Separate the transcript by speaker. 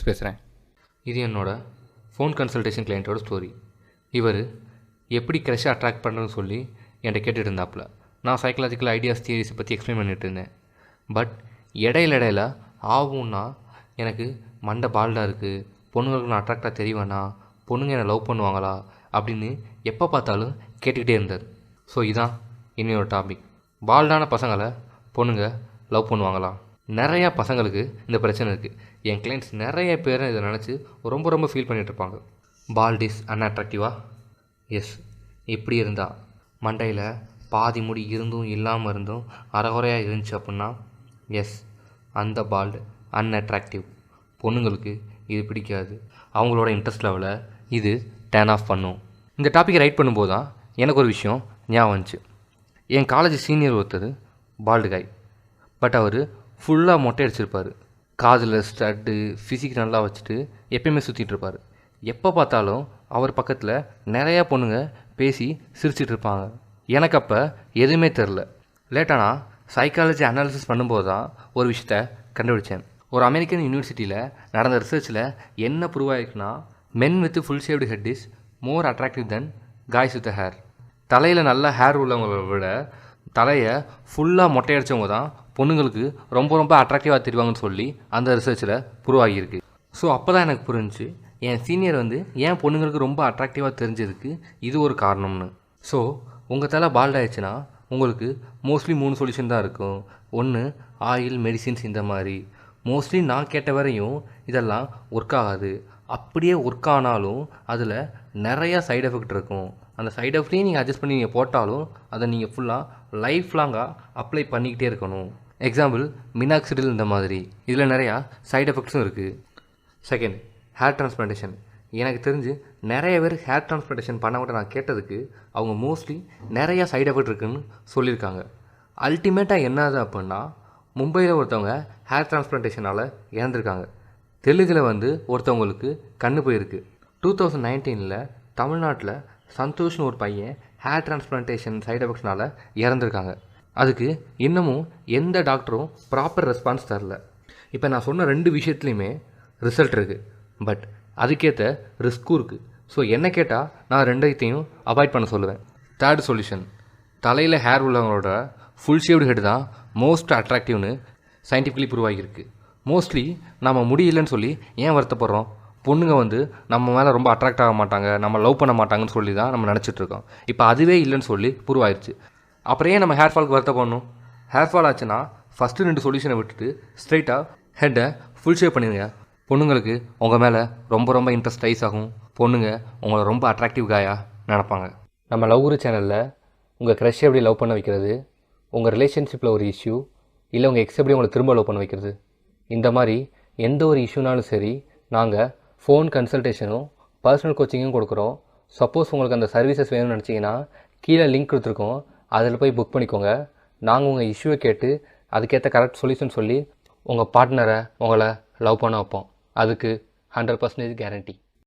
Speaker 1: Alex பேசுகிறேன் இது என்னோட ஃபோன் கன்சல்டேஷன் கிளைண்ட்டோட ஸ்டோரி இவர் எப்படி க்ரஷை அட்ராக்ட் பண்ணுறதுன்னு சொல்லி என்கிட்ட கேட்டுட்டு இருந்தாப்புல நான் சைக்கலாஜிக்கல் ஐடியாஸ் தியரிஸை பற்றி எக்ஸ்பிளைன் பண்ணிட்டு இருந்தேன். பட் இடையில இடையில ஆகும்னா எனக்கு மண்டை பால்டாக இருக்குது பொண்ணுங்களுக்கு நான் அட்ராக்டாக தெரியவேனா பொண்ணுங்க என்னை லவ் பண்ணுவாங்களா? அப்படின்னு எப்போ பார்த்தாலும் கேட்டுக்கிட்டே இருந்தார். ஸோ இதான் இன்னொரு டாபிக் பால்டான பசங்களை பொண்ணுங்க லவ் பண்ணுவாங்களா? நிறையா பசங்களுக்கு இந்த பிரச்சனை இருக்குது என் கிளைண்ட்ஸ் நிறைய பேர் இதை நினச்சி ரொம்ப ரொம்ப ஃபீல் பண்ணிகிட்ருப்பாங்க பால்ட் பால்டிஸ் அன்அட்ராக்டிவா எஸ் இப்படி இருந்தால் மண்டையில் பாதி முடி இருந்தும் இல்லாமல் இருந்தும் அறகுறையாக இருந்துச்சு அப்படின்னா எஸ் அந்த பால்டு அன்அட்ராக்டிவ் பொண்ணுங்களுக்கு இது பிடிக்காது. அவங்களோட இன்ட்ரெஸ்ட் லெவலை இது டேன் ஆஃப் பண்ணும். இந்த டாப்பிக்கை ரைட் பண்ணும்போது தான் எனக்கு ஒரு விஷயம் ஞாபகம் வந்துச்சு. என் காலேஜ் சீனியர் ஒருத்தர் பால்டு காய் பட் அவர் ஃபுல்லாக மொட்டை அடிச்சிருப்பார். காதில் ஸ்டட்டு ஃபிசிக் நல்லா வச்சுட்டு எப்பயுமே சுற்றிட்டு இருப்பார். எப்போ பார்த்தாலும் அவர் பக்கத்தில் நிறையா பொண்ணுங்க பேசி சிரிச்சிட்டு இருப்பாங்க. எனக்கு அப்போ எதுவுமே தெரில லேட்டானா சைக்காலஜி அனாலிசிஸ் பண்ணும்போது தான் ஒரு விஷயத்த கண்டுபிடிச்சேன். ஒரு அமெரிக்கன் யூனிவர்சிட்டியில் நடந்த ரிசர்ச்சில் என்ன ப்ரூவ் ஆயிருக்குன்னா men with full shaved head is more attractive than guys with hair தலையில் நல்ல ஹேர் உள்ளவங்களை விட தலையை ஃபுல்லாக மொட்டையடித்தவங்க தான் பொண்ணுங்களுக்கு ரொம்ப ரொம்ப அட்ராக்டிவாக தெரிவாங்கன்னு சொல்லி அந்த ரிசர்ச்சில் புருவாகியிருக்கு ஸோ அப்போ தான் எனக்கு புரிஞ்சுச்சு என் சீனியர் வந்து ஏன் பொண்ணுங்களுக்கு ரொம்ப அட்ராக்டிவாக தெரிஞ்சதுக்கு இது ஒரு காரணம்னு. ஸோ உங்கள் தலை பால்ட் ஆயிடுச்சுன்னா உங்களுக்கு மோஸ்ட்லி மூணு சொல்யூஷன் தான் இருக்கும். ஒன்று ஆயில் மெடிசின்ஸ் இந்த மாதிரி. மோஸ்ட்லி நான் கேட்ட வரையும் இதெல்லாம் ஒர்க் ஆகாது. அப்படியே ஒர்க் ஆனாலும் அதில் நிறையா சைடு எஃபெக்ட் இருக்கும். அந்த சைடு எஃபெக்ட்டையும் நீங்கள் அட்ஜஸ்ட் பண்ணி நீங்கள் போட்டாலும் அதை நீங்கள் ஃபுல்லாக லைஃப் லாங்காக அப்ளை பண்ணிக்கிட்டே இருக்கணும். எக்ஸாம்பிள் மினாக்சிடில் இந்த மாதிரி. இதில் நிறையா சைடு எஃபெக்ட்ஸும் இருக்குது செகண்ட் ஹேர் டிரான்ஸ்பிளான்டேஷன் எனக்கு தெரிஞ்சு நிறைய பேர் ஹேர் டிரான்ஸ்பிளான்டேஷன் பண்ண விட நான் கேட்டதுக்கு அவங்க மோஸ்ட்லி நிறையா சைடு எஃபெக்ட் இருக்குன்னு சொல்லியிருக்காங்க. அல்டிமேட்டாக என்னது அப்படின்னா மும்பையில் ஒருத்தவங்க ஹேர் டிரான்ஸ்பிளான்டேஷனால் இறந்துருக்காங்க. தெலுங்கில் வந்து ஒருத்தவங்களுக்கு கண்ணு போயிருக்கு. டூ தௌசண்ட் நைன்டீனில் தமிழ்நாட்டில் சந்தோஷ்னு ஒரு பையன் ஹேர் டிரான்ஸ்பிளான்டேஷன் சைடு எஃபெக்ட்ஸ்னால இறந்துருக்காங்க. அதுக்கு இன்னமும் எந்த டாக்டரும் ப்ராப்பர் ரெஸ்பான்ஸ் தரல. இப்போ நான் சொன்ன ரெண்டு விஷயத்துலையுமே ரிசல்ட் இருக்குது பட் அதுக்கேற்ற ரிஸ்க்கும் இருக்குது ஸோ என்ன கேட்டால் நான் ரெண்டைத்தையும் அவாய்ட் பண்ண சொல்லுவேன். தேர்ட் சொல்யூஷன் தலையில் ஹேர் உள்ளவங்களோட ஃபுல் ஷேவ்டு ஹெட் தான் மோஸ்ட் அட்ராக்டிவ்னு சயின்டிஃபிக்கலி ப்ரூவ் ஆகியிருக்கு. மோஸ்ட்லி நம்ம முடியலன்னு சொல்லி ஏன் வருத்தப்படுறோம்? பொண்ணுங்க வந்து நம்ம மேலே ரொம்ப அட்ராக்ட் ஆக மாட்டாங்க நம்ம லவ் பண்ண மாட்டாங்கன்னு சொல்லி தான் நம்ம நினச்சிட்ருக்கோம் இப்போ அதுவே இல்லைன்னு சொல்லி ப்ரூவ் ஆயிடுச்சு அப்புறம் ஏன் நம்ம ஹேர் ஃபால்க்கு வருத்தப்படணும்? ஹேர் ஃபால் ஆச்சுன்னா ஃபஸ்ட்டு ரெண்டு சொல்யூஷனை விட்டுட்டு ஸ்ட்ரைட்டாக ஹெட்டை ஃபுல் ஷேவ் பண்ணிடுங்க பொண்ணுங்களுக்கு உங்கள் மேலே ரொம்ப ரொம்ப இன்ட்ரெஸ்ட் ரைஸ் ஆகும். பொண்ணுங்க உங்களை ரொம்ப அட்ராக்டிவ் காயாக நினப்பாங்க. நம்ம லவ் குரு சேனலில் உங்கள் க்ரஷ் எப்படி லவ் பண்ண வைக்கிறது? உங்கள் ரிலேஷன்ஷிப்பில் ஒரு இஷ்யூ இல்லை உங்கள் எக்ஸ் எப்படி உங்களை திரும்ப லவ் பண்ண வைக்கிறது? இந்த மாதிரி எந்த ஒரு இஷ்யூனாலும் சரி நாங்கள் ஃபோன் கன்சல்டேஷனும் பர்சனல் கோச்சிங்கும் கொடுக்குறோம். சப்போஸ் உங்களுக்கு அந்த சர்வீசஸ் வேணும்னு நினச்சிங்கன்னா கீழே லிங்க் கொடுத்துருக்கோம். அதில் போய் புக் பண்ணிக்கோங்க. நாங்கள் உங்கள் இஷ்யூவை கேட்டு அதுக்கேற்ற கரெக்ட் சொல்யூஷன் சொல்லி உங்கள் பார்ட்னரை உங்களை லவ் பண்ண வைப்போம். அதுக்கு ஹண்ட்ரட் பர்சன்டேஜ் கேரண்டி